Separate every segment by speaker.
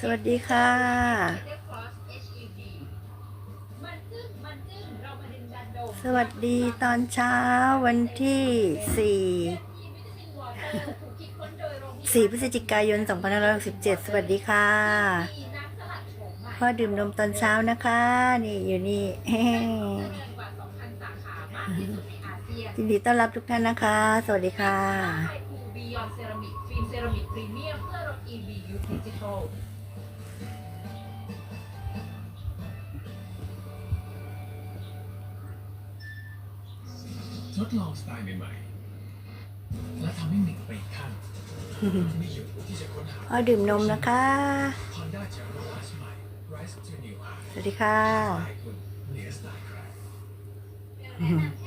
Speaker 1: สวัสดีค่ะ สวัสดีตอนเช้าวันที่สี่สี่พฤศจิกายน 2567 สวัสดีค่ะ พ่อดื่มนมตอนเช้านะคะ นี่อยู่นี่ยินดีต้อนรับทุกท่านนะคะ สวัสดีค่ะ
Speaker 2: บียอนเซรามิกฟิล์มเซรามิกพรีเมียมเพื่อรถ EV ยุคดิจิทัล
Speaker 3: ทดลองสไตล์ใหม่ๆ และทำให้หนึ่งไปอีกขั้นไม่หยุดที่จะค้นหา
Speaker 1: พ่อดื่มนมนะคะ
Speaker 3: Honda j a g u a r ใหม่ Rise to New
Speaker 1: ส
Speaker 3: High
Speaker 1: วัสดีค่ะ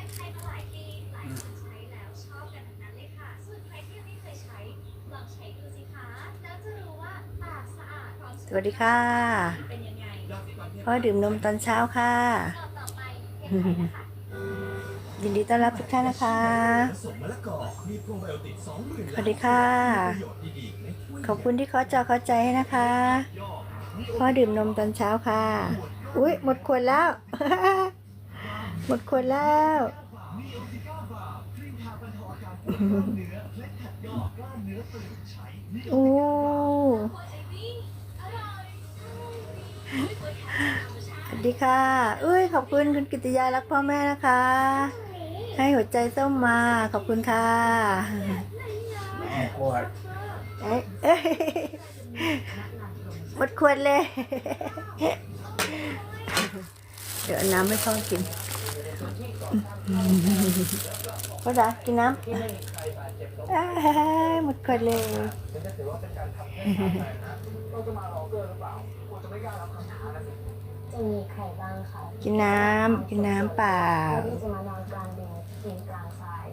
Speaker 3: ส
Speaker 4: วัสดีค่ะพ่อ
Speaker 1: ดื่มนมตอนเช้าค่ะ
Speaker 4: ยิน
Speaker 1: ดีต้อนรับทุกท่านนะคะ
Speaker 3: สมมะ
Speaker 1: สวัสดีค่ะ ขอบคุณที่เขาจอเข้าใจนะคะพ่อดื่มนมตอนเช้าค่ะ อุ๊ยหมดขวดแล้ว หมดขวดแล้วโอ้ สวัสดีค่ะอุ้ยขอบคุณคุณกิติยารักพ่อแม่นะคะ ให้หัวใจส้มมา ขอบคุณค่ะ
Speaker 5: แม่ปวด
Speaker 1: เอ้ยเอ้ยหมดขวดเลย เดี๋ยวเอาน้ำให้พ่อกินพ่อดากินน้ำเอ้ยหมดขวดเลย
Speaker 6: จะมีใครบ้างคะ
Speaker 1: กินน้ำกินน้ำเปล่า
Speaker 6: ที่จะมานอนกลางดินกินกลางทราย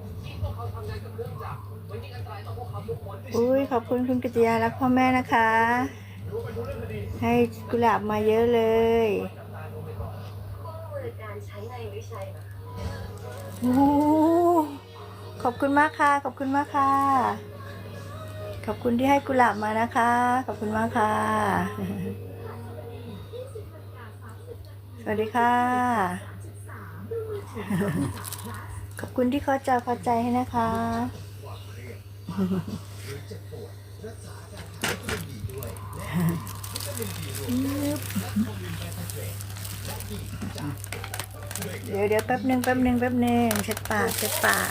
Speaker 1: อุ้ยขอบคุณคุณกิติยารักพ่อแม่นะคะ ให้กุหลาบมาเยอะเลย
Speaker 6: คู่มือการใช้ในวิชัยนะคะ
Speaker 1: โอ้โหขอบคุณมากค่ะ ขอบคุณมากค่ะ ขอบคุณที่ให้กุหลาบมานะคะ ขอบคุณมากค่ะ สวัสดีค่ะ ขอบคุณที่เขาใจพอใจให้นะคะ เดี๋ยวเดี๋ยวแป๊บหนึ่งแป๊บหนึ่งแป๊บหนึ่งเช็ดปากเช็ดปาก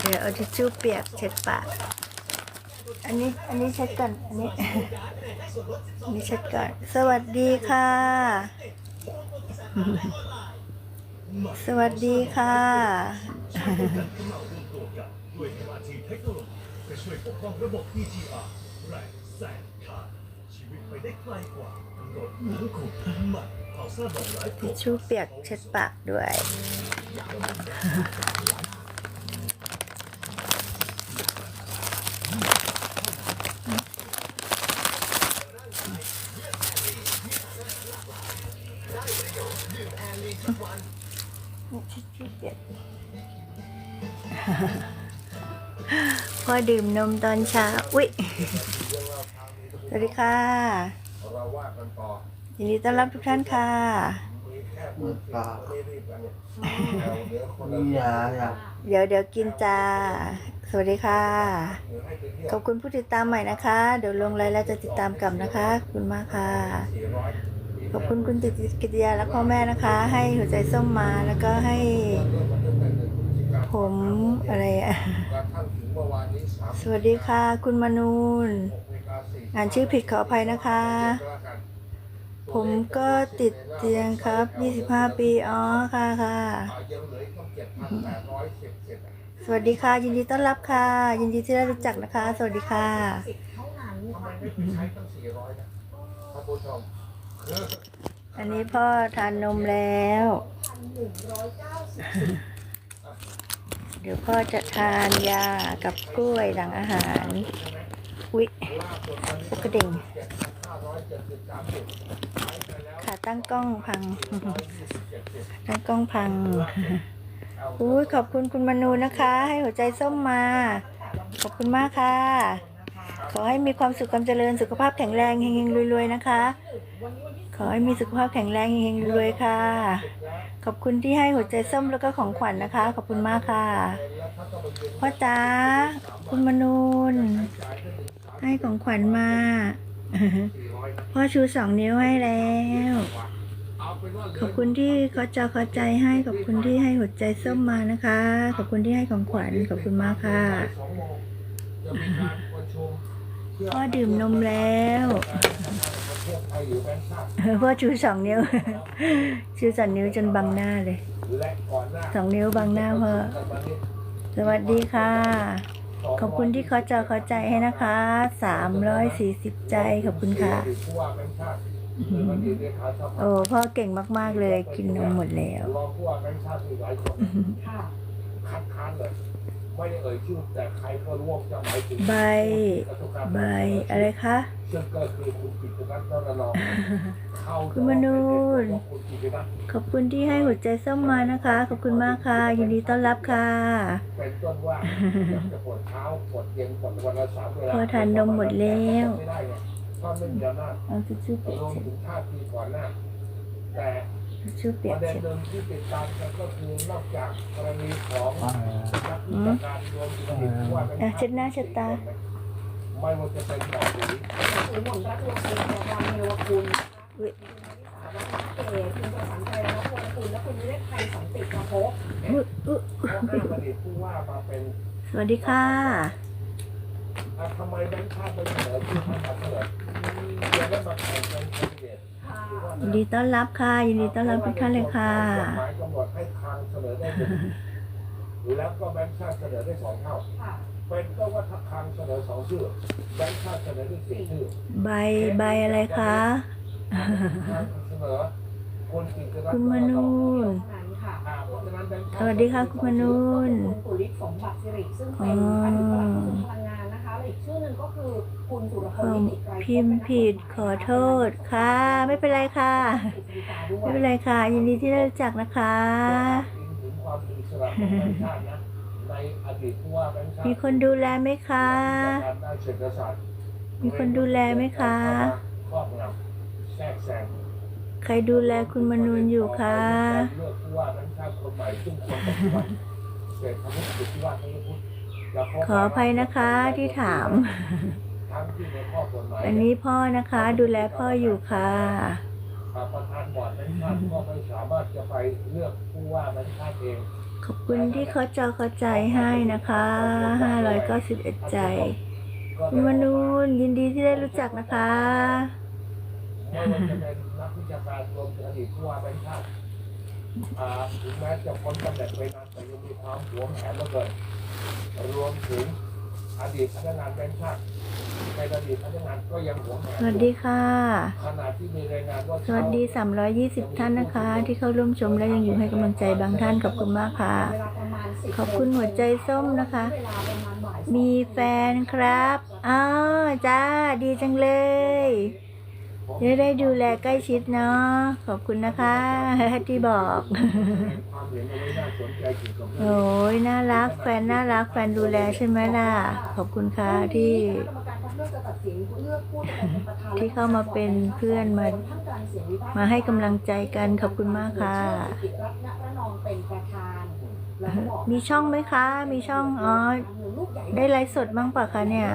Speaker 1: เดี๋ยวเอาทิชชู่เปียกเช็ดปาก อันนี้อันนี้เช็ดก่อนอันนี้อันนี้เช็ดก่อน สวัสดีค่ะ สวัสดีค่ะ
Speaker 3: ด้วยสมาธิเทคโนโลยีจะช่วยปกป้องระบบ EGR แรงแสงขาดชีวิตไปได้ไกลกว่าทั้งรถทั้งคุณใหม่เอาซ่าบองไลฟ์
Speaker 1: ทิชชู่เปียกเช็ดปากด้วย ทิชชู่เปียก พอดื่มนมตอนเช้า อุ๊ย สวัสดีค่ะ
Speaker 5: เราว่ากันต่อ
Speaker 1: ยินดีต้อนรับทุกท่านค่ะ
Speaker 5: มีแค่มือเปล่าไม่รีบกันเนี่ยเอาเนื้อคนละ
Speaker 7: มียาอยาก
Speaker 1: เดี๋ยวเดี๋ยวกินจ้า สวัสดีค่ะ
Speaker 5: เนื้อให้ไปเที่ยว
Speaker 1: ขอบคุณผู้ติดตามใหม่นะคะ เดี๋ยวลงไลน์แล้วจะติดตามกลับนะคะขอบคุณมากค่ะ
Speaker 5: สี่ร้อย
Speaker 1: ขอบคุณคุณติกิติยาและพ่อแม่นะคะ ให้หัวใจส้มมาแล้วก็ให้ ผมอะไรอะ
Speaker 5: กระส
Speaker 1: วัสดีค่ะ คุณมนูนอ่านชื่อผิดขออภัยนะคะ ผมก็ติดเตียงครับ 25 ปี อ๋อ ค่ะค่ะ
Speaker 5: อ่ายังเหลืออีกตั้งเจ็ดพันแปดร้อยสิบเจ็ดอะ
Speaker 1: สวัสดีค่ะ ยินดีต้อนรับค่ะ ยินดีที่ได้รู้จักนะคะ สวัสดีค่ะ
Speaker 5: อันนี้
Speaker 1: พ่อทานนมแล้ว เดี๋ยวพ่อจะทานยากับกล้วยหลังอาหารอุ๊ยปกระเด่งขาตั้งกล้องพัง ตั้งกล้องพังอุ้ยขอบคุณคุณมนูนะคะ ให้หัวใจส้มมา ขอบคุณมากค่ะ ขอให้มีความสุขความเจริญสุขภาพแข็งแรงเฮงๆรวยๆนะคะ อให้มีสุขภาพแข็งแรงเฮงๆรวยๆค่ะ ขอบคุณที่ให้หัวใจส้มแล้วก็ของขวัญนะคะ ขอบคุณมากค่ะ พ่อจ๋าคุณมนูนให้ของขวัญมา พ่อชูสองนิ้วให้แล้ว ขอบคุณที่เขาจอเขาใจให้ ขอบคุณที่ให้หัวใจส้มมานะคะ ขอบคุณที่ให้ของขวัญ ขอบคุณมากค่ะพ่อดื่มนมแล้วเออ พ่อชูสองนิ้ว ชูสองนิ้วจนบังหน้าเลยสองนิ้วบังหน้าพ่อสวัสดีค่ะ ขอบคุณที่เขาจอเขาใจให้นะคะสามร้อยสี่สิบใจขอบคุณค่ะโอ้พ่อเก่งมาก ๆ เลยกินนมหมดแล้ว
Speaker 5: รองผู้ว่าแบงค์ชาติมีหลายคน
Speaker 6: ค่ะ
Speaker 5: คัดค้านเลยไม่ได้เอ่ยชื่อแต่ใครก็รู้ว่าจะหมายถึง
Speaker 1: ใบ ใบ อะไรคะ
Speaker 5: ซึ่งก็คือคุณกิตตินัทนรนองเข้า
Speaker 1: คุณมนูน
Speaker 5: คุณกิตตินัท
Speaker 1: ขอบคุณที่ให้หัวใจส้มมานะคะ ขอบคุณมากค่ะ ยินดีต้อนรับค่ะ
Speaker 5: เป็นต้นว่าอยากจะปวดเท้าปวดเย็นปวดวันละสามเวลา
Speaker 1: พอทานนมหมดแล้ว
Speaker 5: ไม่ได้ไงเพราะไม่มีอำนาจ
Speaker 1: เอาทิชชู่เปีย
Speaker 5: ร
Speaker 1: ก
Speaker 5: วม
Speaker 1: เช็ด
Speaker 5: ถึงท่าทีก่อนหน้าแต่
Speaker 1: ทิ ชชู่เปี
Speaker 5: ป
Speaker 1: ยก
Speaker 5: ระเด็น
Speaker 1: เช็ด
Speaker 5: หนึ่งที่ติดตามกันก็คือนอกจากกรณีของนักวิชาการรวมถึงอดีตผู้ว่าราช
Speaker 1: อะ
Speaker 5: การ
Speaker 1: เช็ดหน้าเช็ดตา
Speaker 5: ไม่ว่าจะเป็นหมอหรือ
Speaker 6: สีหม่นรัตนศรีอาจารย์เมวคุณ
Speaker 1: อุ๊ย
Speaker 6: คุณนิสาวัฒนเกศคุณประสานใจรัตนคุณและคุณวิเวกไทยสันติมาพบ
Speaker 1: อุ๊ยอุ๊ย
Speaker 5: เขาห้ามอดีตผู้ว่ามาเป็น
Speaker 1: สวัสดีค่ะ
Speaker 5: อะทำไมแบงค์ชาติไปเสนอชื่อท่านมาเสนอยังไม่มาแข่งเป็นแคนดิเดต
Speaker 6: ค่ะ
Speaker 1: ยินดีต้อนรับค่ะยินดีต้อนรับทุกท่านเลยค่ะ
Speaker 5: กฎหมายกำหนดให้คลังเสนอได้หนึ่งแล้วก็แบงค์ชาติเสนอได้สองเท่า
Speaker 6: ค่ะ
Speaker 5: เป็นก็ว่าถ้าคลังเสนอสองชื่อแบงค์ชาติเสนอได้สี่ชื่อ
Speaker 1: ใบใบอะไรคะ
Speaker 5: เสนอคนกิจการ
Speaker 1: คุณมนูน
Speaker 6: เท่านั้นค่ะ
Speaker 5: อ่าเพราะฉะนั้นแบงค์ชาติ
Speaker 1: สวัสดีค่ะคุณมนูน
Speaker 6: คุณกุลิศสมบัติสิริซึ่งเป็นอดีตปลัดกระทรวงพลังงานนะคะและ อีกชื่อหนึ่งก็คือคุณสุรพ
Speaker 1: ผ
Speaker 6: ล
Speaker 1: ม
Speaker 6: นิติไกร
Speaker 1: พิมพ์ผิดขอโทษค่ะ ไม่เป็นไรค่ะ ไม่เป็นไรค่ะ ยินดีที่ได้รู้จักนะคะ
Speaker 5: ถึงความอิสระของแบงค์ชาตินะในอดีตผู้ว่าแบงค์ชาติ
Speaker 1: มีคนดูแลไหมคะ
Speaker 5: การด้านเศรษฐศาสตร์
Speaker 1: มีคนดูแลไหมคะ
Speaker 5: ครอบงำแทรกแซง
Speaker 1: ใครดูแลคุณมนูนอยู่คะ
Speaker 5: เลือกผู้ว่าแบงค์ชาติคนใหม่ซึ่งคนปัจจุบันเศรษฐพุทธสุทธิวัฒน์ไม่พุทธอย่าเข้า
Speaker 1: ขออภัยนะคะที่ถาม
Speaker 5: ทั้งที่ในข้อกฎหมาย
Speaker 1: อันนี้พ่อนะคะ ดูแลพ่ออยู่ค่ะ
Speaker 5: ประธานบอร์ดแบงค์ชาติก็ไม่สามารถจะไปเลือกผู้ว่าแบงค์ชาติเอง
Speaker 1: ขอบคุณที่เขาจอเข้าใจให้นะคะ591ใจคุณมนูนยินดีที่ได้รู้จักนะคะ
Speaker 5: ไม่ว่าจะเป็นนักวิชาการรวมถึงอดีตผู้ว่าแบงค์ชาติอ่าถึงแม้จะพ้นตำแหน่งไปนานแต่ยังมีความหวงแหนเหลือเกิน รวมถึงอดีตพนักงานแบงค์ชาติในอดีตพนักงานก็ยังหวงแหน
Speaker 1: สวัสดีค่ะ
Speaker 5: ขณะที่มีรายงานว่า
Speaker 1: สวัสดี 320 ท่านนะคะ ที่เข้าร่วมชมและยังอยู่ให้กำลังใจบางท่านขอบคุณมากค่ะ
Speaker 6: เวลาประมาณ10
Speaker 1: ขอบคุณหัวใจส้มนะคะ
Speaker 6: เวลาประมาณบ่ายสอง
Speaker 1: มีแฟนครับ อ้าวจ้า ดีจังเลย จะได้ดูแลใกล้ชิดเนาะขอบคุณนะคะ ที่บอกโอ้ยน่ารักแฟนน่ารักแฟนดูแลใช่ไหมล่ะ ขอบคุณค่ะที่ที่เข้ามาเป็นเพื่อนมา
Speaker 6: มา
Speaker 1: ให้กำลังใจกันขอบคุณมากค่ะมีช่องไหมคะ มีช่องอ๋อได้ไลฟ์สดบ้างปะคะเนี่ย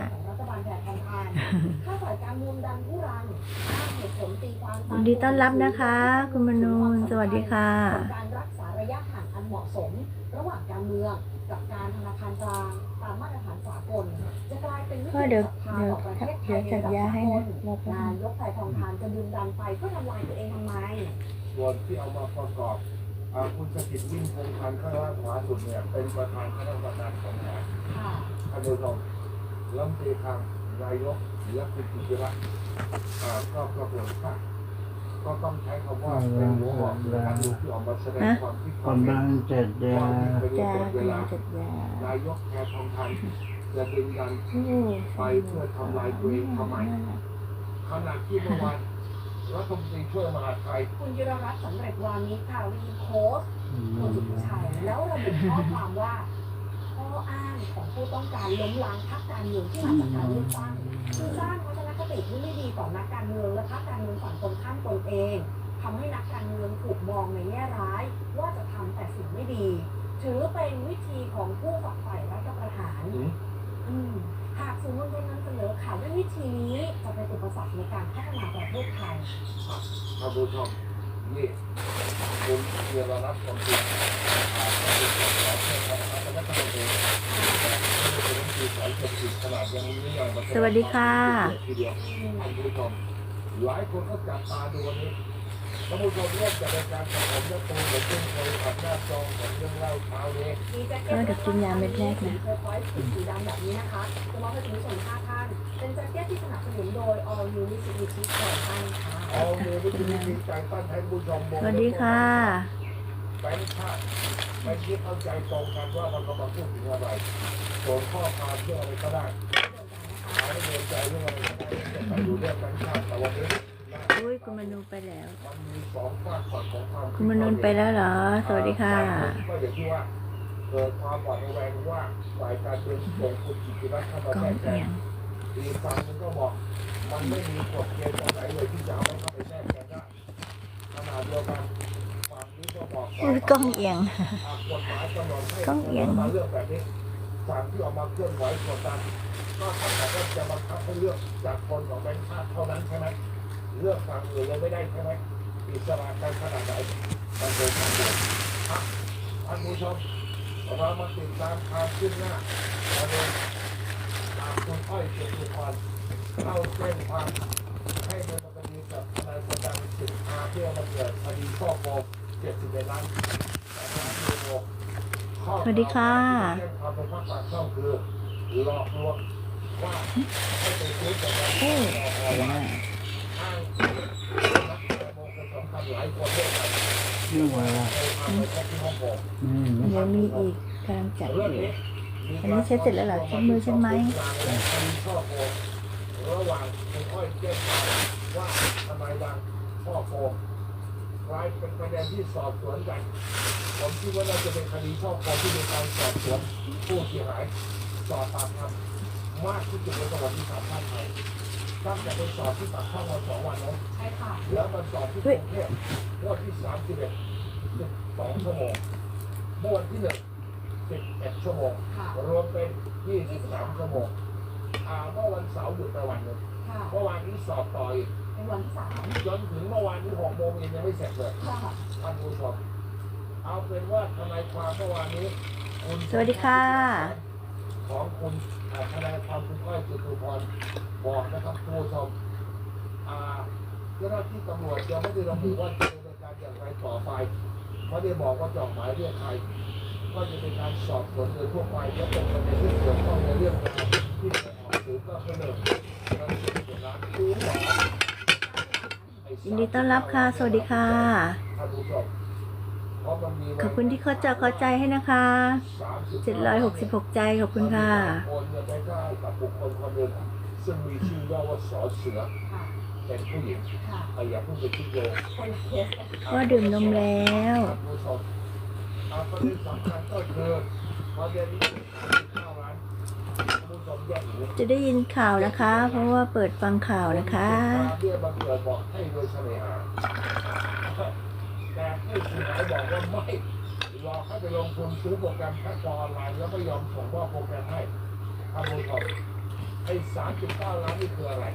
Speaker 6: ทางการถ้าฝ่ายการเมืองดันผู้รันอ้างเหตุผลตีความตาม
Speaker 1: ยินดีต้อนรับนะคะ คุณมนูนสวัสดีค่ะ
Speaker 6: ของการรักษาระยะห่างอันเหมาะสม ระหว่างการเมืองกับการธนาคารกลางตามมาตรฐานสากลจะกลายเป็นวิ
Speaker 1: พ่อ
Speaker 6: ธี
Speaker 1: เดี๋ยว
Speaker 6: สำคัญ
Speaker 1: เดี๋ยว
Speaker 6: ต่อประเทศไท
Speaker 1: เดี๋ยวยจัดยาให้นะรอแป๊บ
Speaker 6: นา
Speaker 1: นึง
Speaker 6: ยกไผ่ทองทานจะดึงดันไปเพื่อทำลายตัวเองทำไม
Speaker 5: ส่วนที่เอามาประกอบอ่าคุณสกิจวิ่งพงพันธ์ข้างล่างขวาสุดเนี่ยเป็นประธานคณะกรรมการของแหน
Speaker 6: ค่ะ
Speaker 5: อันเดอร์ลงรัฐมนตรีคลัง นายกและคุณกิติรัตน์อ่าก็กระบวนการก็ต้องใช้คำว่าเป็นหัวหอกในการดูที่ออกมาแสดงความคิดความ
Speaker 7: กำ
Speaker 5: เห็
Speaker 7: ลั
Speaker 5: น
Speaker 7: งจัดยา
Speaker 5: ว่าที่ประโยช
Speaker 1: จ้า
Speaker 5: น์เว
Speaker 1: กำลั
Speaker 5: ลาง
Speaker 1: จัดยานา
Speaker 5: ยกแพทองทานจะดึงดันไปเพื่อทำลายตัวเองทำไมขณะที่เมื่อวานรัฐมนตรีช่วยมหาดไทย
Speaker 6: คุณยิรรัตน์สำเร็จวานิชค่ะรีโพสต์คุณสุภชัยแล้วระบุข้อความว่า ข้ออ้างของผู้ต้องการล้มล้างพรรคการเมืองที่มาจากการเลือกตั้งคือสร้างทัศนคติที่ไม่ดีต่อนักการเมืองและพรรคการเมืองฝั่งตรงข้ามตนเองทำให้นักการเมืองถูกมองในแง่ร้าย ว่าจะทำแต่สิ่งไม่ดี ถือเป็นวิธีของผู้ฝักใฝ่รัฐประหาร
Speaker 5: อืม
Speaker 6: อืมหากสื่อมวลชนนำเสนอข่าวด้วยวิธีนี้จะเป็นอุปสรรคในการพัฒนาประเทศไทย
Speaker 5: ท่านผู้ชม นี่คุณเรียนรับความจริงอ่าก็เป็นสสเพื่อทำให้รัฐมนตรีแต่ไม่ได้เป็นที่สายเศรษฐกิจขนาดยังมีนิยามมา
Speaker 1: สวัสดีค่ะ
Speaker 5: ทีเดียวท่านผู้ชมหลายคนก็จับตาดูวันนี้ท่านผู้ชมเริ่มจากรายการของผมและตูนเหมือนเช่นเคยกับหน้าจอของเรื่องเล่าเช้านี้
Speaker 6: มีแจ็ค
Speaker 1: เออเดี๋ยวกินยาเม็ดแรกนะ
Speaker 6: เทอร์คอยส์สีดำแบบนี้นะคะจะมอบให้คุณผู้ชมห้าท่านเป็นแจ็คเก็ตที่สนับสนุนโดย All New Mitsubishi Triton ค่ะ
Speaker 5: เอาเนื้อวิ ธีดีใจตั้นให้ผู้ชมมอง
Speaker 1: สวัสดีค่ะ
Speaker 5: แบงค์ชาติไม่คิดเข้าใจตรงกันว่ามันกำลังพูดถึงอะไรส่วนข้อความเรื่องอะไรก็ได้เอาให้เดินใจเรื่องอะไรก็ได้จะไปดูเรื่องแบงค์ชาติแต่วันนี้
Speaker 1: อุ้ยคุณมนูไปแล้ว
Speaker 5: มันมีสองฝากฝั่งของความ
Speaker 1: คุณมนูไปแล้วเหรอ สวัสดีค่ะ
Speaker 5: ก็อย่างที่ว่าเกิดความหวาดระแวงว่าฝ่ายการเมืองส่งคุณกิติรัตน์เข้ามา
Speaker 1: กล้อ
Speaker 5: แท
Speaker 1: ง
Speaker 5: รกแซ
Speaker 1: เอีย
Speaker 5: ง
Speaker 1: ง
Speaker 5: อีกฝั่งหนึงก็บอกมันไม่มีกฎเกณฑ์ตรงไหนเลยที่จะเอาให้เข้าไปแทรกแซงได้ขนาดเดียวกันฝั่งนี้ก็บอก
Speaker 1: อุ้ยกล้องเอียง
Speaker 5: อะกฎหมายกำหนดให้
Speaker 1: ต้องเอียง
Speaker 5: มาเรื่องแบบนี้ฝั่งที่ออกมาเคลื่อนไหวกดดันก็เท่ากับว่าจะบังคับให้เลือกจากคนของแบงค์ชาติเท่านั้นใช่ไหมเลือกฝั่งอื่นเลยไม่ได้ใช่ไหมอิสระกันขนาดไหนมันเป็นความเดือดอะท่านผู้ชมเรามาติดตามความคืบหน้าประเด็นตาม คุณอ้อยเกียรติพรเข้าแจ้งความให้ดำเนินคดีกับทนายสดังสิทธิ์อาเพื่อมาเกิดคดีช่อโกง71ล้าน
Speaker 1: สวัสดีค่ะ
Speaker 5: ความเป็นภาคปากช่องคือหลอกลวงว่าให้ไปซื้อจากร้าน
Speaker 1: โอ้
Speaker 5: ออนไลน์อ้างนักการเมืองคนสำคัญหลายคนด้วยกัน
Speaker 7: เรื่องอะไรล่ะ
Speaker 5: เคยพาไปพบที่ฮ่องกง
Speaker 7: อืม
Speaker 1: เดี๋ยวมีอีกกำลังจัดอ
Speaker 5: เรื่อง
Speaker 1: ยู่
Speaker 5: นี้
Speaker 1: อันนี้เช็ดเสร็จแล้วเหรอเช็ดมือเช็ดไม้
Speaker 5: คดีช่อโกงระหว่างคุณอ้อยแจ้งความว่าทนายดังช่อโกงกลายเป็นประเด็นที่สอบสวนกันผมคิดว่าน่าจะเป็นคดีช่อโกงที่มีการสอบสวนผู้เสียหายสอบปากคำมากที่สุดในประวัติศาสตร์ชาติไทยตั้งแต่ไปสอบที่ปากช่องวันสองวันนั้น
Speaker 6: ใช่ค่ะ
Speaker 5: แล้วมาสอบที่กรุงเทพเมื่อวันที่สามสิบเอ็ดสิบสองชั่วโมงเมื่อวันที่หนึ่ง สิบเอ็ดชั่วโมง
Speaker 6: ค่ะ
Speaker 5: รวมเป็นยี่สิบสามชั่วโมงอ่าเมื่อวันเสาร์หยุดไปวันหนึ่ง
Speaker 6: ค่ะ
Speaker 5: เมื่อวานนี้สอบต่ออีก
Speaker 6: เป็นวันที่สาม
Speaker 5: จนถึงเมื่อวานนี้หกโมงเย็นยังไม่เสร็จเลย
Speaker 6: ค่ะ
Speaker 5: ท่านผู้ชมเอาเป็นว่าทนายความเมื่อวานนี้คุณ
Speaker 1: สวัสดีค่ะ
Speaker 5: ของคุณอ่าทนายความคุณก้อยจุตุพรบอกนะครับท่านผู้ชมอ่าเจ้าหน้าที่ตำรวจยังไม่ได้ระบุว่าจะดำเนินการอย่างไรต่อไปไม่ได้บอกว่าจะออกหมายเรียกใคร ก็จะเป็นการสอบสวนโดยทั่วไปและเป็นประเด็นที่เกี่ยวข้องในเรื่องราวที่จะออกสื่อก็คือหนึ่งเงินสิบเจ็ดล้านคือสอง
Speaker 1: ยินดีต้อนรับค่ะ สวัสดีค่ะ
Speaker 5: ท่านผู้ชมเพราะมันมี
Speaker 1: ขอบคุณที่เข้าใจเข้าใจให้นะคะ 766 ใจขอบคุณค่ะ
Speaker 5: โอนเงินไปได้กับบุคคลคนหนึ่งซึ่งมีชื่อย่อว่าสอเสือ
Speaker 6: ค่ะ
Speaker 5: เป็นผู้หญิง
Speaker 6: ค่ะ
Speaker 5: แต่อย่าเพิ่งไปคิดโยง
Speaker 6: คนละเคสกัน
Speaker 1: ว่าดื่มนมแล้ว
Speaker 5: ท่านผู้ชมอ่าประเด็นสำคัญก็คือประเด็นนี้ข้าวร้านท่านผู้ชมแยกหนู
Speaker 1: จะได้ยินข่าวนะคะ เพราะว่าเปิดฟังข่าวนะคะ
Speaker 5: เบี้ยบังเกิดบอกให้โดยเสน่หาแต่ผู้เสียหายบอกว่าไม่หลอกให้ไปลงทุนซื้อโปรแกรมแพลตฟอร์มออนไลน์แล้วไม่ยอมส่งมอบโปรแกรมให้ท่านผู้ชมไอ้สามจุดเก้าล้านนี่คืออะไร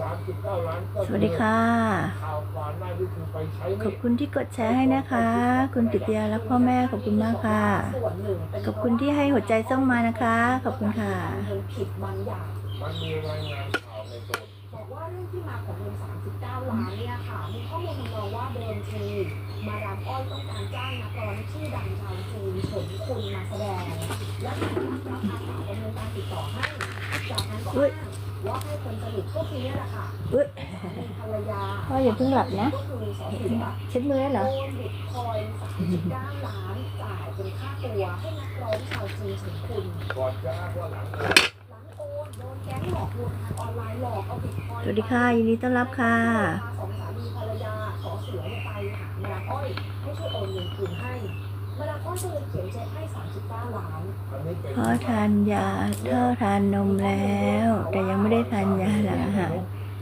Speaker 5: สามจุดเก้าล้านก็
Speaker 1: ส
Speaker 5: คือ
Speaker 1: วัสดีค่ะ
Speaker 5: ข่าวก่อนหน้านี่คือไปใช้
Speaker 1: ข
Speaker 5: นี่
Speaker 1: อบคุณที่กดแชร์ให้นะคะ คุณปิตยาและพ่อแม่ขอบคุณมากค่ะ
Speaker 6: ส่วนหนึ่งเป็น
Speaker 1: ขอบคุณที่ให้หัวใจส้มมานะคะ ขอบคุณค่ะ
Speaker 6: เงินผิดบางอย่าง
Speaker 5: มันมีรายงานข่าวในโซน
Speaker 6: บอกว่าเรื่องที่มาของเงิน39 ล้านเนี่ยค่ะมีข้อมูลทำนองว่าเดิมทีมาดามอ้อยต้องการจ้างนักร้องชื่อดังชาวจีนผลคุณมาแสดง และทางรับอาสาดำเนินการติดต่อให้จากนั้นก็
Speaker 1: อุ๊ย
Speaker 6: อ้าง ว่าให้คนสนิทก็คือเนี่ยแหละค่ะ
Speaker 1: อุ๊ย
Speaker 6: สามีภรรยา
Speaker 1: พ่ออย่าเพิ่งหลับนะ
Speaker 6: ก็คือสองเสือ
Speaker 1: เช็ดมือแล้วเหรอ
Speaker 6: โอนบิตคอยน์39ล้านจ่ายเป็นค่าตัวให้นักร้องชาวจีนถึงคุณ
Speaker 5: ก่อนจะอ้างว่าหลังโอน
Speaker 6: หลังโอนโดนแก๊งหลอกลวงทางออนไลน์หลอกเอาบิตคอยน์
Speaker 1: สวัสดีค่ะยินดีต้อนรับค่ะ
Speaker 6: สองสามีภรรยาขอเสือเนี่ยไปหามาดามอ้อยให้ช่วยโอนเงินคืนให้ มาดามอ้อยก็เลยเขียนเช็คให้39ล้าน
Speaker 5: อันนี้เป็น
Speaker 1: พ่อทานยาพ่อทานนมแล้ว แต่ยังไม่ได้ทานยาหลังอาหาร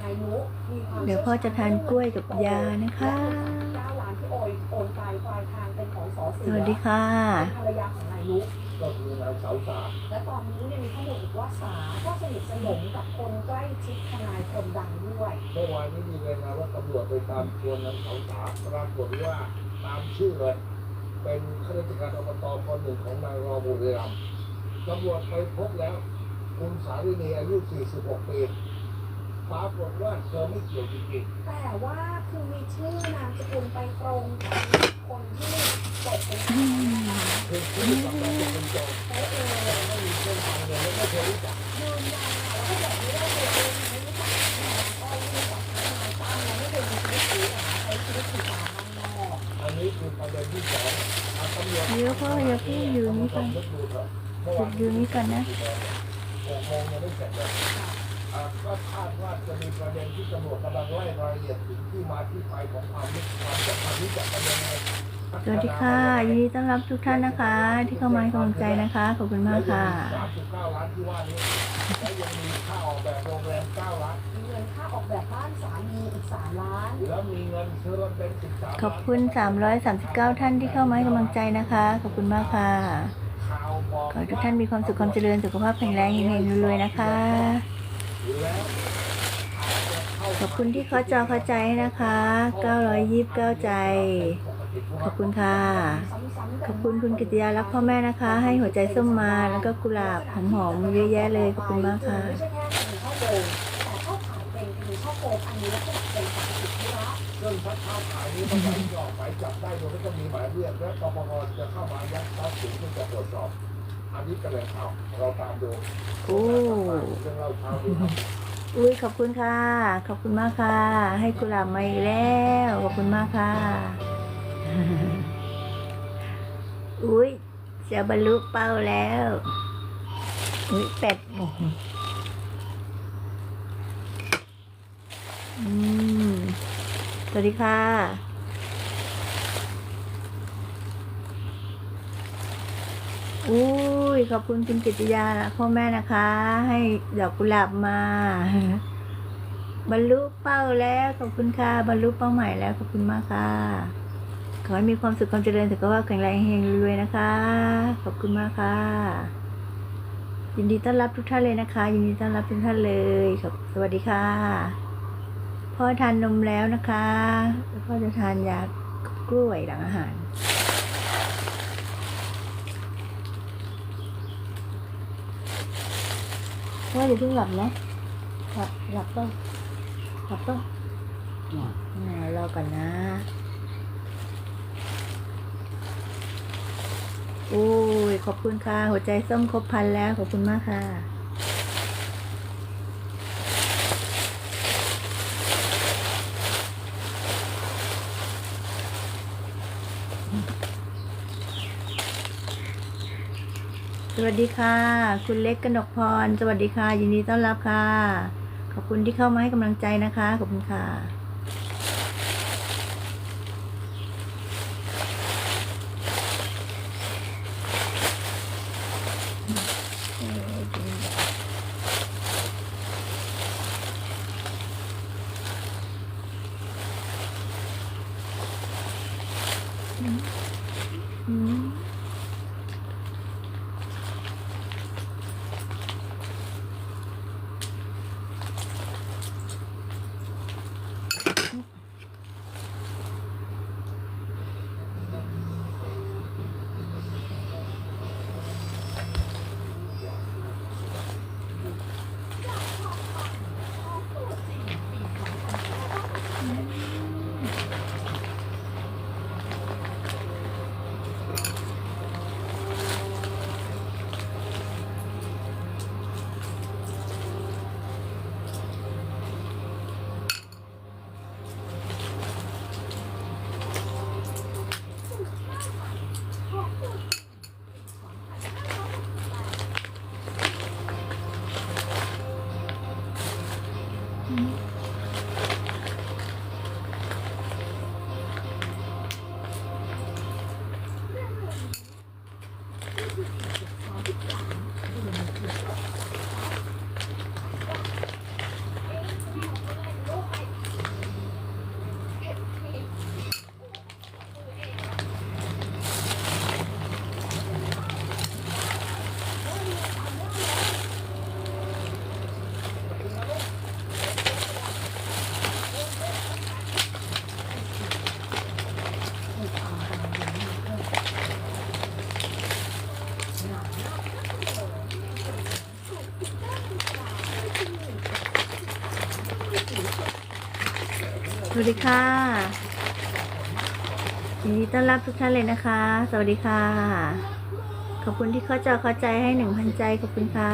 Speaker 6: นายนุมีความ
Speaker 1: เดี๋ยวพ่อจะทานกล้วยกับยานะคะ
Speaker 6: 9ล้านที่โอนโอนปลายปลายทางเป็นของสอเสื
Speaker 1: สวัสดีค่ะ
Speaker 6: เป็นภรรยาของนายนุ
Speaker 5: ก็คือนางสาวสา
Speaker 6: และตอนนี้เนี่ยมีข้อมูลอีกว่าสาก็สนิทสนมกับคนใกล้ชิดทนายคนดังด้วย
Speaker 5: เมื่อวานนี้มีรายงานว่าตำรวจไปตามตัวนางสาวสาปรากฏว่าตามชื่อเลย เป็นข้าราชการอบตคนหนึ่งของนางรอบุรีรัมย์ตำรวจไปพบแล้ว คุณสารินีอายุ 46 ปีปรากฏว่าเธอไม่เกี่ยวจริง
Speaker 6: แต่ว่าคือมีชื่อนามสกุลไปตรงกับคนที่ตกเป็น
Speaker 1: อืม
Speaker 5: ๆคือชื่อกับนามสกุลจอง
Speaker 6: โต๊ะเอง
Speaker 5: ไม่มีเส้นทางเลยและไม่เคยรู้จัก
Speaker 6: ยืนยันค่ะว่าแบบนี้ได้เอันนี้คือะ
Speaker 5: เด็นที่สองอะตำรวจ
Speaker 1: เดี๋ยวพ่ออย่าเพิ่งอยู่นี่กันหยุดอยู่นี่กันนะ
Speaker 5: ก็คาดว่าจะมีประเด็นที่ตำรวจกำลังไล่รายละเอียดถึงที่มาที่ไปของความรู้ความสัมพันธ์ที่จะเป็นยังไง
Speaker 1: สวัสดีค่ะยินดีต้อนรับทุกท่านนะคะ ที่เข้ามาให้กำลังใจนะคะขอบคุณมากค่ะ
Speaker 5: สามสิบเก้าล้านที่ว่านี้และยังมีค่าออกแบบโรงแรมเก้าล้าน
Speaker 6: มีเงินค่าออกแบบบ้านสามีอีกสามล้าน
Speaker 5: แล้วมีเงินซื้อรถเบนซ์สิบสาม
Speaker 1: ขอบคุณ 339 ท่านที่เข้ามาให้กำลังใจนะคะ ขอบคุณมากค่ะ
Speaker 5: ข่าวบอก
Speaker 1: ขอให้ทุกท่านมีความสุขความเจริญสุขภาพแข็งแรงเฮงๆรวยๆนะคะ
Speaker 5: แล้วอาจจะเข้า
Speaker 1: ขอบคุณที่เข้าจอเข้าใจนะคะ 929 ใจ ขอบคุณค่ะ
Speaker 6: ซ้ำๆกัน
Speaker 1: ขอบคุณคุณกิติยารักพ่อแม่นะคะ ให้หัวใจส้มมาแล้วก็กุหลาบหอมๆเยอะแยะเลยขอบคุณมากค่ะ
Speaker 6: ไม่ใช่แค่คดีช่อโกงแต่เข้าข่ายเป็นคดีช่อโกงอันนี้ลักษณะเป็นความผิดที่รัก
Speaker 5: เรื่องพัดค้าขายนี้ต้องการที่ออกหมายจับได้โดยไม่ต้องมีหมายเรียกและปปงจะเข้ามายัดทรัพย์สินเพื่อจะตรวจสอบ อันนี้เป็นแหล่งข่าวเราตามดู
Speaker 1: โอ้
Speaker 5: เรื่องเล่าเช้าดูครับ
Speaker 1: อุ้ยขอบคุณค่ะ ขอบคุณมากค่ะ ให้กุหลาบมาอีกแล้ว ขอบคุณมากค่ะ อุ้ยจะบรรลุเป้าแล้ว อุ้ยเป็ดอืมสวัสดีค่ะอุ้ยขอบคุณคุณกิติยาและพ่อแม่นะคะ ให้ดอกกุหลาบมา บรรลุเป้าแล้ว ขอบคุณค่ะ บรรลุเป้าหมายแล้ว ขอบคุณมากค่ะ ขอให้มีความสุขความเจริญสุขภาพแข็งแรงเฮงๆรวยๆนะคะ ขอบคุณมากค่ะ ยินดีต้อนรับทุกท่านเลยนะคะ ยินดีต้อนรับทุกท่านเลยครับสวัสดีค่ะ พ่อทานนมแล้วนะคะแล้วพ่อจะทานยากล้วยหลังอาหารว่าอย่าเพิ่งหลับนะหลับหลับต้องหลับต้องอ่ารอก่อนนะ โอ้ย ขอบคุณค่ะ หัวใจส้มครบพันแล้ว ขอบคุณมากค่ะ สวัสดีค่ะ คุณเล็กกนกพร สวัสดีค่ะ ยินดีต้อนรับค่ะ ขอบคุณที่เข้ามาให้กำลังใจนะคะ ขอบคุณค่ะ อื Mm-hmm. วัสดีค่ะยินดีต้อนรับทุกท่านเลยนะคะ สวัสดีค่ะ ขอบคุณที่เข้าใจเข้าใจให้หนึ่งพันใจขอบคุณค่ะ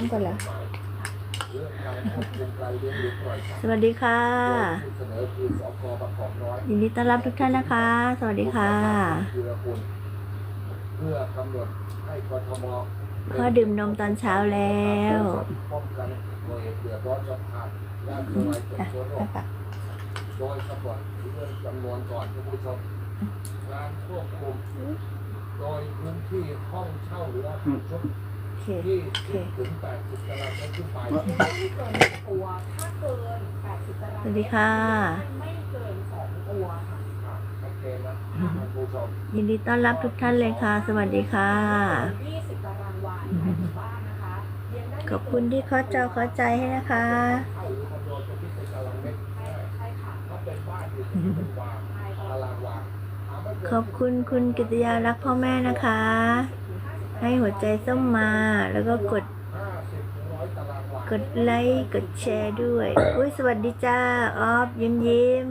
Speaker 1: นน้ำก่
Speaker 5: อนเหร
Speaker 1: อเรื่อ
Speaker 5: งการควบคุมการเลี้ยงเลี้ยงปล่อยสัตว์
Speaker 1: สวัสดีค่ะ
Speaker 5: โดยผู้เสนอคือสกบางกอกน้อย
Speaker 1: ยินดีต้อนรับทุกท่านนะคะ สวัสดีค่ะ
Speaker 5: คือคุณเพื่อกำหนดให้กทม
Speaker 1: พ่อดื่มนมตอนเช้าแล้ว
Speaker 5: ป้องกันโดยเดือดร้อนรำคาญด้านตัวไอ้ตัว
Speaker 1: อะ
Speaker 5: เชื้อโร
Speaker 1: ไป
Speaker 5: ค
Speaker 1: ฝาก
Speaker 5: โดยกำหนดเรื่องจำนวนก่อนท่านผู้ชมการควบคุมโดยพื้นที่ห้องเช่าหรือว่าชุด
Speaker 1: โอ เค
Speaker 5: ที่คิดถึง80ตารางเมตรขึ้นไป
Speaker 1: สวัสดีค่ะ
Speaker 6: ไม่เกินสองตัวค่ะ
Speaker 5: อะ ชัดเจนนะท่านผู้ชม
Speaker 1: ยินดีต้อนรับทุกท่านเลยค่ะ สวัสดีค่ะ ขอบคุณที่เข้าใจเข้าใจให้นะคะ
Speaker 5: เข้าหรือคอนโดจะคิดเป็นตารางเมตร
Speaker 6: ใช่ใช่ค่ะ
Speaker 5: ถ้าเป็นบ้านอยู่ที่เป็นวา
Speaker 6: ใช่ค่ะ
Speaker 5: ตารางวาถามว่าเกิน
Speaker 1: ขอบคุณคุณกิตยารักพ่อแม่นะคะ ให้หัวใจส้มมาแล้วก็กด
Speaker 5: 50ถึง100ตารางวาก
Speaker 1: ดไลค์กดแชร์ด้วย อุ้ยสวัสดีจ้าออฟยิ้มยิ้ม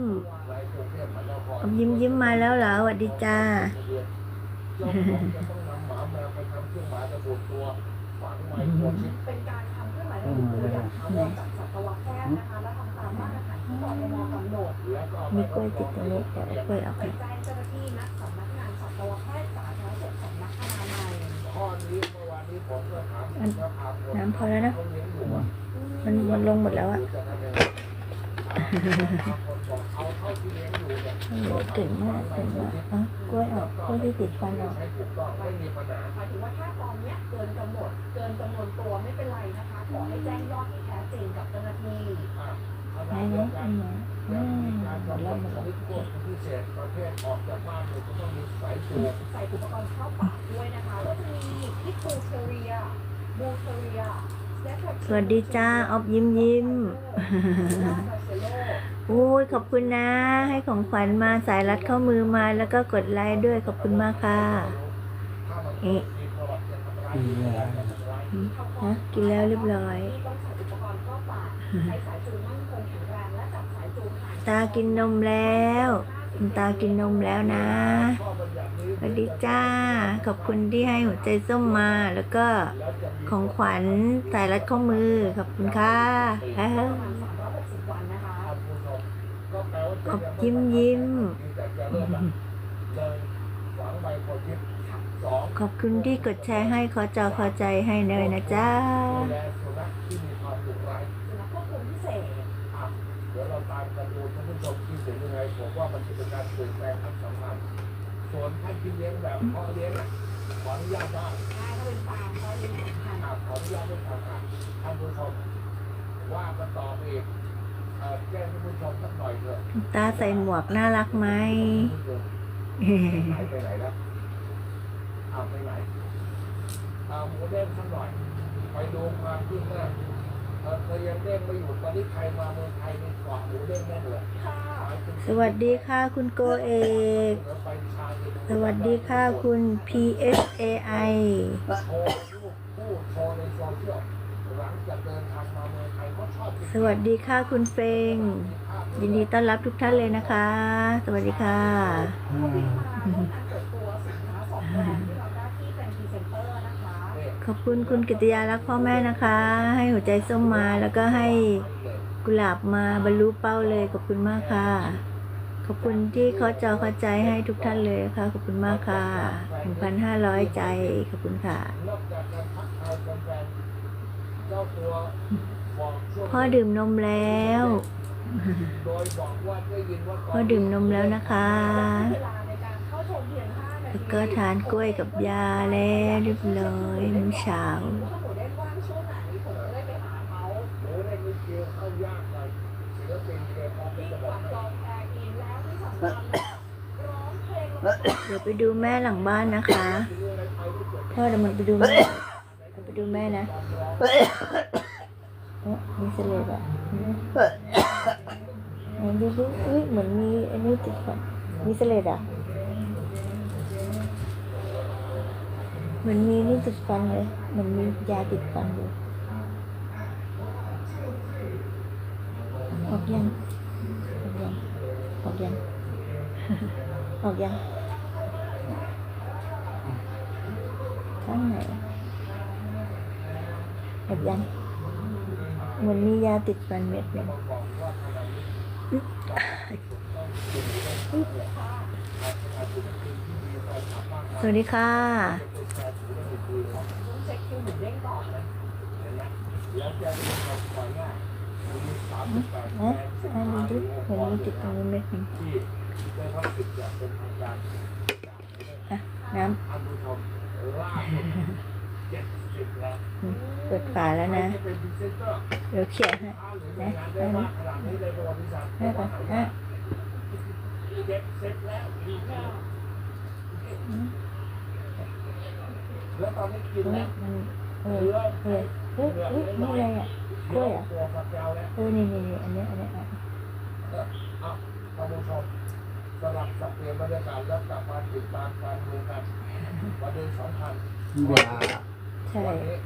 Speaker 5: ในกรุงเทพมหานคร
Speaker 1: ออฟยิ้มยิ้มมาแล้วเหรอสวัสดีจ้า
Speaker 5: เจ้าของจะต้องนำหมาแมวไปทำเครื่องหมายระบุตัวฝังไว้ตัวชิป
Speaker 6: เป็นการทำเครื่องหมายระบุตัวอย่างถาวรจากสัตวแพทย์นะคะและทำตามมาตรฐานที่กทมกำหนด
Speaker 5: แล้วก็เอา
Speaker 1: มี
Speaker 5: ไป
Speaker 1: กล้วยติดตรงนี้เดี๋ยวเอากล้วยออก
Speaker 6: ไป น,น้ำ
Speaker 5: พ
Speaker 1: อแล้วนะ มันมันลงหมดแล้วอะ
Speaker 5: เอาเท่าที่เลี้ยงอยู่เนี่ย
Speaker 1: โอ้โหเก่งมากเก่งมากอะกล้วยออกกล้วยที่ติดฟันออก
Speaker 5: ห
Speaker 6: มายถึงว่าถ้าตอนเนี้ยเกินกำหนดเกินจำนวนตัวไม่เป็นไรนะคะ ขอให้แจ้งยอดที่แท้จริงกับเจ้าหน้าที่
Speaker 1: ไหน
Speaker 5: ณะ
Speaker 1: ไหน
Speaker 5: เดียวกั
Speaker 1: อั
Speaker 5: น
Speaker 1: นไหนอื
Speaker 5: ยัง
Speaker 1: ม
Speaker 5: มี
Speaker 1: ห
Speaker 5: การ
Speaker 1: มด
Speaker 5: กำหน
Speaker 1: แล้ว
Speaker 5: ด
Speaker 1: หมด
Speaker 5: ช
Speaker 1: แล้ว
Speaker 5: นิดพวกพิเศษประเภทออกจากบ้านเนี่ยจะต้องมีสายจูง
Speaker 6: ใส่อุปกรณ์เข้าปากด้วยนะคะก็จะมีพิษบูเทเรียบูเทเรีย
Speaker 1: สวัสดีจ้าออฟยิ้มยิ้มอุ้ยขอบคุณนะ ให้ของขวัญมาสายรัดข้อมือมาแล้วก็กดไลค์ด้วยขอบคุณมากค่ะ
Speaker 5: ถ้ามัน
Speaker 1: เอ๊ะ
Speaker 5: มีประวัติจะทำร้ายหรือการจะทำร้าย
Speaker 1: ฮะกินแล้วเรียบร้อย
Speaker 6: ตาปากใช้สายจูงมั่นคงแข็งแรงและจับสายจูงห่าง
Speaker 1: ตากินนมแล้วคุณตากินนมแล้วนะ
Speaker 5: ข้อบัญญัตินี้
Speaker 1: สวัสดีจ้า ขอบคุณที่ให้หัวใจส้มมา แล้วก็ของขวัญสายรัดข้อมือ ขอบคุณค่ะเอ้า
Speaker 6: ประมาณ360วันนะคะ
Speaker 5: ท่านผู้ชมก็แปลว่าจะ
Speaker 1: ขอบยิ้มยิ้ม
Speaker 5: แต่จะเริ่มละเลยฝังใบโพธิสอง
Speaker 1: ขอบคุณที่กดแชร์ให้ขอจอขอใจให้เลยนะจ้า
Speaker 5: ดูแลสุนัขที่มีความดุร้าย
Speaker 6: สุนัขควบคุมพิเศษ
Speaker 5: อะเดี๋ยวเราตามกันดูท่านผู้ชมที่เห็นยังไงผมว่ามันจะเป็นการเปลี่ยนแปลงครั้งสำคัญส่วนท่านที่เลี้ยงแบบพ่อเลี้ยงอะขออนุญาตได้
Speaker 6: ได้ถ้าเป็นฟาร์มก็เลี้ยงสำคัญ
Speaker 5: อะขออนุญาตด้วยทางการท่านผู้ชมว่ากันต่อไปอีกเอ่อแจ้งท่านผู้ชมสักหน่อยเถอะ
Speaker 1: ตาใส่หมวกน่ารักไหม
Speaker 5: หายไปไหนแล้ว อ้าวไปไหนเอาหมูเด้งสักหน่อย ไปดูความคืบหน้าเออเคยยังเด้งไม่หยุดตอนนี้ใครมาเมืองไทยนี่กว่าหมูเด้งแน่เลย
Speaker 6: ค่ะ
Speaker 1: สวัสดีค่ะคุณโกเอก
Speaker 5: ไปชาลี
Speaker 1: สวัสดีค่ะคุณ PSAI
Speaker 5: โชว์รูปคู่โชว์ในโซเชียลหลังจากเดินทางมาเมืองไทยเขาชอบ
Speaker 1: สวัสดีค่ะคุณเฟง ยินดีต้อนรับทุกท่านเลยนะคะ สวัสดีค่ะ ขอบคุณคุณกิติยารักพ่อแม่นะคะ ให้หัวใจส้มมาแล้วก็ให้กุหลาบมาบรรลุเป้าเลยขอบคุณมากค่ะ ขอบคุณที่เขาจอเข้าใจให้ทุกท่านเลยค่ะ ขอบคุณมากค่ะ1,500ใจขอบคุณค่ะ
Speaker 5: นอกจารทักทายแฟนๆเจ้าตัวบอกช่วง
Speaker 1: พ่อดื่มนมแล้วพ่อดื่มนมแล้วนะคะ แล้วก็ทานกล้วยกับยาแล้วเรียบร้อยมื้อเช้า
Speaker 6: ถ้าหนูได้ว่างช่วงไหนผมจะได้ไปหาเขา
Speaker 5: โอ้ได้มีเกียวเข้ายากหน่อยศิลปินเกย์ป๊อป
Speaker 6: ที่
Speaker 5: จะ
Speaker 6: ก
Speaker 5: บอก
Speaker 6: วาด
Speaker 5: ให้
Speaker 6: กองแอร์อินแล้วที่สำคัญร้องเพลงแล้วก็
Speaker 1: เดี๋ยวไปดูแม่หลังบ้านนะคะพ่อเดี๋ยวมันไปดูแม่ไปดูแม่นะเอ๊ะมีเสลดอะไหนดูสิอุ้ยเหมือนมีอันนี้ติดฟันมีเสลดอะ เหมือนมีนี่ติดฟันเลยเหมือนมียาติดฟันเลยออกยังออกยังออกยังออกยังข้างไหนออกยังเหมือนมียาติดฟันเม็ดหนึง สวัสดีค่ะ
Speaker 6: เช็คคิวหนูด้งก่อนนะ
Speaker 5: แล้วจะมีความขอหน้ามีสามสิบแปด
Speaker 1: เอ๊ะอันนี้ดิเหมือนมีติดตรงนี้เม็ดหนึ่งอะน้ำเปิดฝาแล้วนะ
Speaker 5: เดี๋
Speaker 1: ยวเขียนให้
Speaker 5: น่วยงานได้มากขนาดนี้ในประวัติศาสตร์
Speaker 1: ให้ก่อนะ
Speaker 5: แล้วตอนนี้กิน
Speaker 1: เฮ้ย
Speaker 5: แล้ว
Speaker 1: มันเอ
Speaker 5: เออ
Speaker 1: เออเฮ้ยเฮ้ยนี่อะไรอะกล้วยอะเออนี่นี่อันนี้อันนี้ยอะ
Speaker 5: เอาท่านผู้ชมสลับสับเปลี่ยนบรรยากาศแล้วกลับมาติดตามการเมืองกันประเด็นสำคัญวันนี้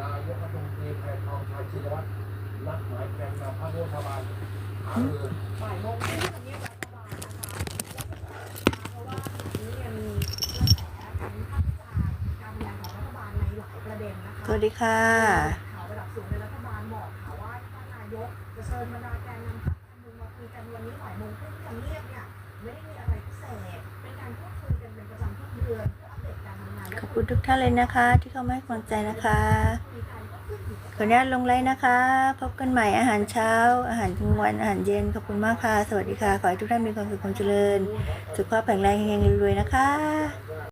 Speaker 5: นายกรัฐมนตรีแพทองทานชินวัตรนัดหมายแกนนำพรรครัฐบาลหารือ
Speaker 6: บ่ายโมงครึ่ง
Speaker 1: วัสดีค่ะ
Speaker 6: ข่าวระดับสูงในรัฐบาลบอกค่ะว่าท่านนายกจะเชิญบรรดาแกนนำพรรคการเมืองมาคุยกันวันนี้บ่ายโมงครึ่งทำเนียบเนี่ยไม่ได้มีอะไรพิเศษเป็นการพูดคุยกันเป็นประจำทุกเดือนเพื่ออัปเดตการทำงานและ
Speaker 1: ขอบคุณทุกท่านเลยนะคะ ที่เข้ามาให้กำลังใจนะคะ
Speaker 6: คุยกันก็ขึ้นอยู่กับ
Speaker 1: ขออนุญาตลงไลน์นะคะ พบกันใหม่อาหารเช้า อาหารกลางวัน อาหารเย็น ขอบคุณมากค่ะ สวัสดีค่ะ ขอให้ทุกท่านมีความสุขความเจริญ สุขภาพแข็งแรงเฮงๆรวยๆนะคะ